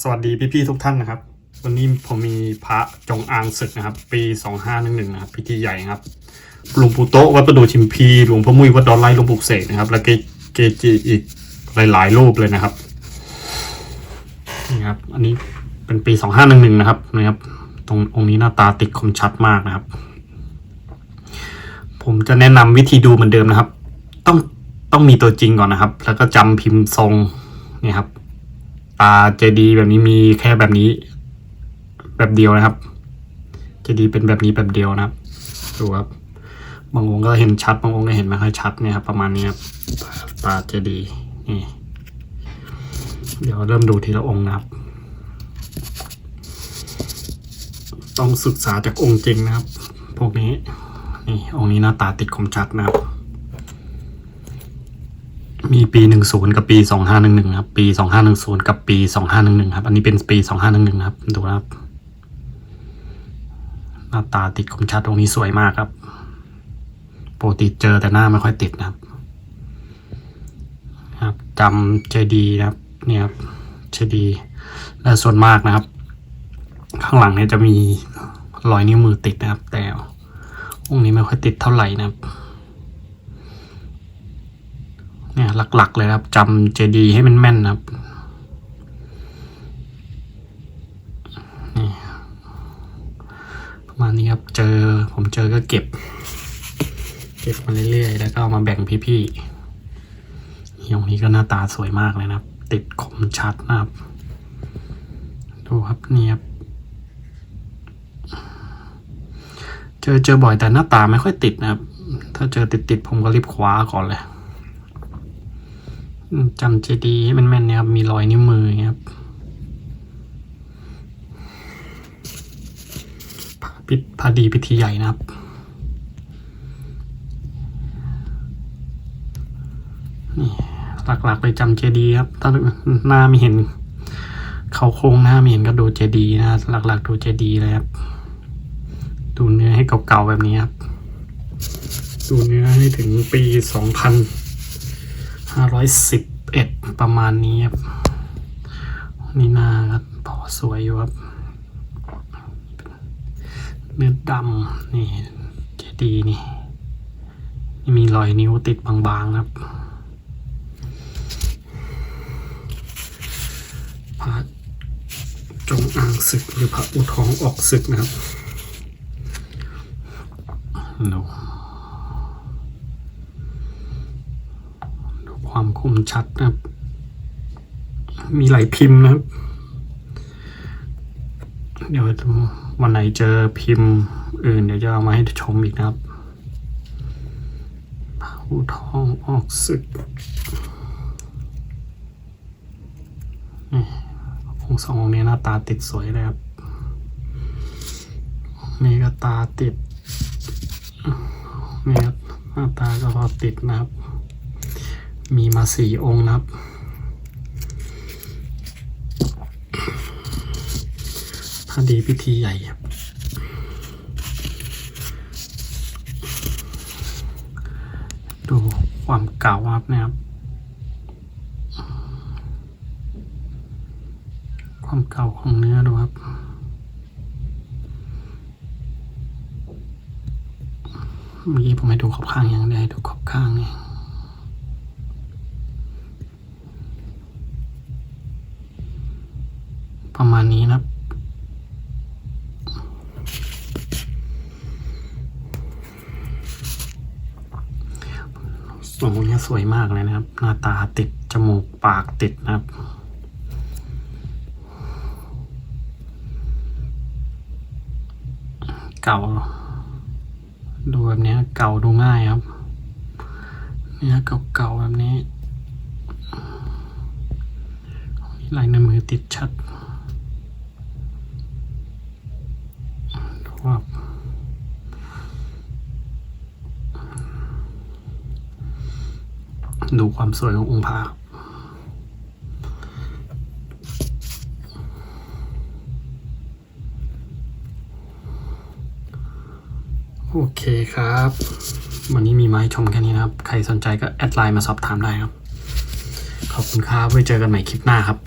สวัสดีพี่ๆทุกท่านนะครับ วันนี้ผมมีพระจงอางศึกนะครับ ปี2511นะครับพิธีใหญ่ครับหลวงปู่โตะวัดประดูชิมพีหลวงพ่อมุ้ยวัดดอนไร่หลวงปู่เสกนะครับ แล้วก็เกจิอีกหลายๆรูปเลยนะครับนี่ครับอันนี้เป็นปี2511นะครับนะครับ ตรงองค์นี้หน้าตาติดคมชัดมากนะครับ ผมจะแนะนำวิธีดูเหมือนเดิมนะครับ ต้องต้องมีตัวจริงก่อนนะครับ แล้วก็จำพิมพ์ทรงนี่ครับ ตาเจดีแบบนี้มีแค่แบบนี้ แบบเดียวนะครับเจดีเป็นแบบนี้แบบเดียวนะครับดูครับบางองค์ก็เห็นชัดบางองค์ก็เห็นไม่ค่อยชัดเนี่ยครับประมาณนี้ครับตาเจดีนี่เดี๋ยวเริ่มดูทีละองค์นะครับ ต้องศึกษาจากองค์จริงนะครับ พวกนี้นี่องค์นี้หน้าตาติดคมชัดนะครับ มีปีหนึ่งศูนย์กับปีสองห้าหนึ่งหนึ่งครับ ปีสองห้าหนึ่งศูนย์กับปีสองห้าหนึ่งหนึ่งครับ อันนี้เป็นปีสองห้าหนึ่งหนึ่งครับ ดูนะครับ หน้าตาติดคมชัดตรงนี้สวยมากครับปกติเจอแต่หน้าไม่ค่อยติดนะครับ ครับจำเจดีนะครับ เนี่ยครับเจดี และส่วนมากนะครับ ข้างหลังเนี่ยจะมีรอยนิ้วมือติดนะครับ แต่องค์นี้ไม่ค่อยติดเท่าไหร่นะครับ เนี่ยหลักๆ เลยครับจำเจดีให้มันแม่นนะครับประมาณนี้ครับเจอผมเจอก็เก็บ เก็บมาเรื่อยๆ แล้วก็เอามาแบ่งพี่ๆนี่ตรงนี้ก็หน้าตาสวยมากเลยนะครับ ติดคมชัดนะครับ ดูครับนี่ครับเจอเจอบ่อยแต่หน้าตาไม่ค่อยติดนะครับ ถ้าเจอติดๆผมก็รีบคว้าก่อนเลย จำเจดีให้มันแม่นๆนี่ยครับ มีรอยนิ้วมือครับพาพิพาดีพิธีใหญ่นะครับ นี่หลักๆเลยจำเจดีครับถ้าหน้าไม่เห็น เขาโครงหน้าไม่เห็นก็ดูเจดีนะ หลักๆดูเจดีเลยครับ ดูเนื้อให้เก่าๆแบบนี้ครับ ดูเนื้อให้ถึงปีสองพัน ห้าร้อยสิบเอ็ดประมาณนี้ครับนี่หน้าครับพอสวยอยู่ครับ เนื้อดำนี่เจดีนี่นี่มีรอยนิ้วติดบางๆครับพระจงอางศึกหรือพระอุทองออกศึกนะครับดูดู ความคมชัดนะครับ มีหลายพิมพ์นะครับ เดี๋ยววันไหนเจอพิมพ์อื่นเดี๋ยวจะเอามาให้ชมอีกนะครับพระอุทองออกศึกองสององค์นี้หน้าตาติดสวยเลยครับนี่ก็ตาติดนี่ครับหน้าตาก็พอติดนะครับ มีมาสี่องค์นะครับพอดีพิธีใหญ่ครับดูความเก่าครับนะครับ ความเก่าของเนื้อดูครับเมื่อกี้ผมให้ดูขอบข้างยังได้ดูขอบข้างนี่ ประมาณนี้นะครับสองนนี้สวยมากเลยนะครับ หน้าตาติด จมูกปากติดนะครับเก่า ดูแบบนี้เก่าดูง่ายครับ เนื้อเก่าๆแบบนี้ลายในมือติดชัด ดูว่าดูความสวยขององค์พระโอเคครับ วันนี้มีไม้ชมแค่นี้นะครับ ใครสนใจก็แอดไลน์มาสอบถามได้ครับ ขอบคุณครับไว้เจอกันใหม่คลิปหน้าครับ